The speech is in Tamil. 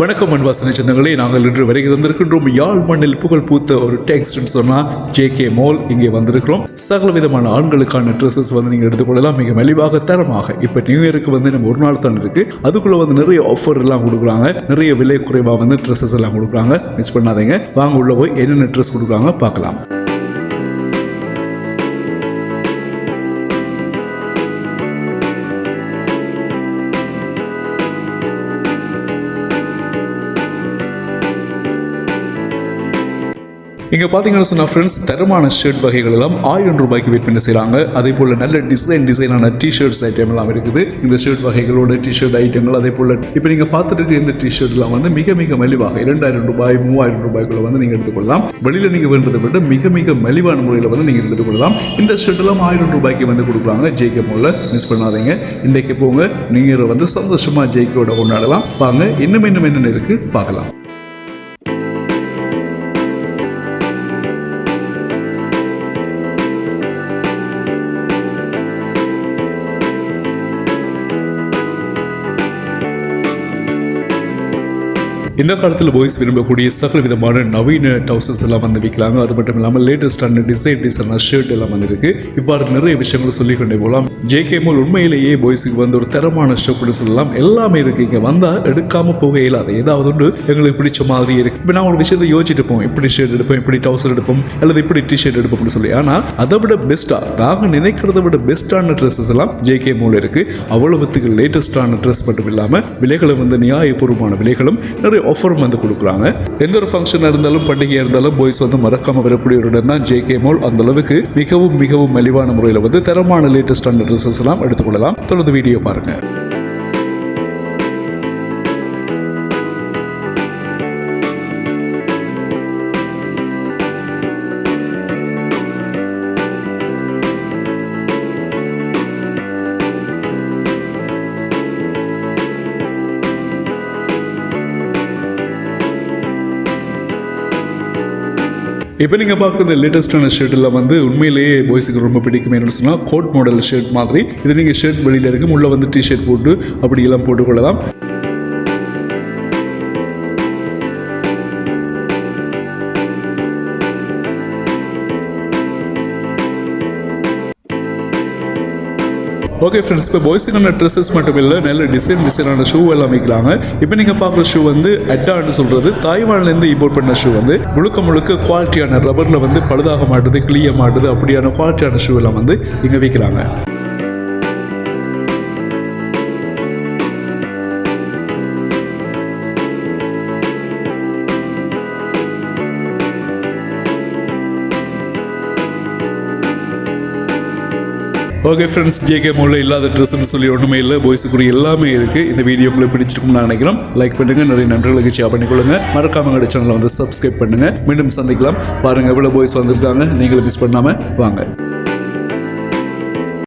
வணக்கம் அன்பாசனை சொந்தங்களே நாங்கள் இன்று வரைக்கும் வந்திருக்கின்றோம் யாழ் மண்ணில் புகழ் பூத்த ஒரு டெக்ஸ்ட்னு சொன்னால் ஜே கே மால் இங்கே வந்திருக்கிறோம். சகல விதமான ஆண்களுக்கான ட்ரெஸ்ஸஸ் வந்து நீங்கள் எடுத்துக்கொள்ளலாம். மிக மலிவாக தரமாக. இப்போ நியூ இயருக்கு வந்து நம்ம ஒரு நாள் தான் இருக்கு. அதுக்குள்ள வந்து நிறைய ஆஃபர் எல்லாம் கொடுக்குறாங்க. நிறைய விலை குறைவாக வந்து ட்ரெஸ்ஸஸ் எல்லாம் கொடுக்குறாங்க. மிஸ் பண்ணாதீங்க. வாங்க உள்ள போய் என்னென்ன ட்ரெஸ் கொடுக்குறாங்க பார்க்கலாம். இங்கே பார்த்தீங்கன்னா சொன்னால் ஃப்ரெண்ட்ஸ் தரமான ஷர்ட் வகைகள் எல்லாம் ஆயிரம் ரூபாய்க்கு விற்பனை செய்கிறாங்க அதே போல் நல்ல டிசைன் டிசைனான டிஷர்ட்ஸ் ஐட்டம் எல்லாம் இருக்குது. இந்த ஷர்ட் வகைகளோட டிஷர்ட் ஐட்டங்கள் அதே போல் இப்போ நீங்கள் பார்த்துட்டு இருக்க இந்த டிஷர்ட்லாம் வந்து மிக மிக மலிவாக இரண்டாயிரம் ரூபாய் மூவாயிரம் ரூபாய்க்குள்ள வந்து நீங்கள் எடுத்துக்கொள்ளலாம். வெளியில் நீங்கள் வேண்டதை விட மிக மிக மலிவான முறையில் வந்து நீங்கள் எடுத்துக்கொள்ளலாம். இந்த ஷர்ட் எல்லாம் ஆயிரம் ரூபாய்க்கு வந்து கொடுக்குறாங்க. ஜேகே மோலில் மிஸ் பண்ணாதீங்க. இன்றைக்கு போங்க நீங்கள் வந்து சந்தோஷமாக ஜேகேவோட கொண்டாடலாம். வாங்க இன்னும் இன்னும் என்னென்ன இருக்குது பார்க்கலாம். இந்த காலத்தில் பாய்ஸ் விரும்பக்கூடிய சகல விதமான நவீன டவுசர்ஸ் எல்லாம் வந்து விற்கலாங்க அது மட்டும் இல்லாமல் லேட்டஸ்டான டிசைன் டிசைனான ஷர்ட் எல்லாம் வந்திருக்கு இவ்வாறு நிறைய விஷயங்கள் சொல்லிக்கொண்டே போகலாம். ஜேகே மோல் உண்மையிலேயே பாய்ஸுக்கு வந்து ஒரு தரமான ஷாப்னு சொல்லலாம். எல்லாமே இருக்கு. இங்கே வந்தால் எடுக்காமல் போக இயலாது. ஏதாவது ஒன்று எங்களுக்கு பிடிச்ச மாதிரி இருக்கு. இப்போ நான் ஒரு விஷயத்தை யோசிச்சுட்டு இப்படி ஷர்ட் எடுப்போம் இப்படி டவுசர் எடுப்போம் அல்லது இப்படி டிஷர்ட் எடுப்போம்னு சொல்லி. ஆனால் அதை விட பெஸ்ட்டாக நாங்கள் நினைக்கிறத விட பெஸ்ட்டான ட்ரெஸ்ஸஸ் எல்லாம் ஜேகே மோல் இருக்கு. அவ்வளவுத்துக்கு லேட்டஸ்டான ட்ரெஸ் மட்டும் இல்லாமல் விலைகளும் வந்து நியாயபூர்வமான விலைகளும் நிறைய ஆஃபரும் வந்து கொடுக்குறாங்க எந்த ஒரு ஃபங்க்ஷனாக இருந்தாலும் பண்டிகையாக இருந்தாலும் பாய்ஸ் வந்து மறக்காமல் வரக்கூடிய ஒரு இடம் தான் ஜேகே மால் அந்த அளவுக்கு மிகவும் மிகவும் மலிவான முறையில் வந்து தரமான லேட்டஸ்டான ட்ரெஸ்ஸஸ் எல்லாம் எடுத்துக்கொள்ளலாம் தொடர்ந்து வீடியோ பாருங்கள் இப்போ நீங்கள் பார்க்குற லேட்டஸ்டான ஷர்ட்டில் வந்து உண்மையிலேயே பாய்ஸுக்கு ரொம்ப பிடிக்கும் என்னன்னு சொன்னால் கோட் மாடல் ஷர்ட் மாதிரி. இது நீங்கள் ஷர்ட் வெளியில் இருக்கும் உள்ளே வந்து டிஷர்ட் போட்டு அப்படியெல்லாம் போட்டுக்கொள்ளலாம். ஓகே ஃப்ரெண்ட்ஸ் இப்போ பாய்ஸுக்கான ட்ரெஸ்ஸஸ் மட்டும் இல்லை நல்ல டிசைன் டிசைனான ஷூ எல்லாம் வைக்கிறாங்க இப்போ நீங்கள் பார்க்குற ஷூ வந்து அட்டான்னு சொல்கிறது தாய்வான்லேருந்து இம்போர்ட் பண்ண ஷூ வந்து முழுக்க முழுக்க குவாலிட்டியான ரப்பரில் வந்து பழுதாக மாட்டுது கிளிய மாட்டுது அப்படியான குவாலிட்டியான ஷூ எல்லாம் வந்து இங்கே விற்கிறாங்க. ஓகே ஃப்ரெண்ட்ஸ் ஜேகே மோலில் இல்லாத ட்ரெஸ்ன்னு சொல்லி ஒன்றுமே இல்லை. பாய்ஸுக்குரிய எல்லாமே இருக்குது இந்த வீடியோ உங்களுக்கு பிடிச்சிருக்கும்னு நான் நினைக்கிறேன். லைக் பண்ணுங்கள் நிறைய நண்பர்களுக்கு ஷேர் பண்ணிக்கொள்ளுங்க. மறக்காம எங்களோட சேனலை வந்து சப்ஸ்கிரைப் பண்ணுங்கள் மீண்டும் சந்திக்கலாம். பாருங்கள் எவ்வளோ பாய்ஸ் வந்திருக்காங்க. நீங்களும் மிஸ் பண்ணாமல் வாங்க.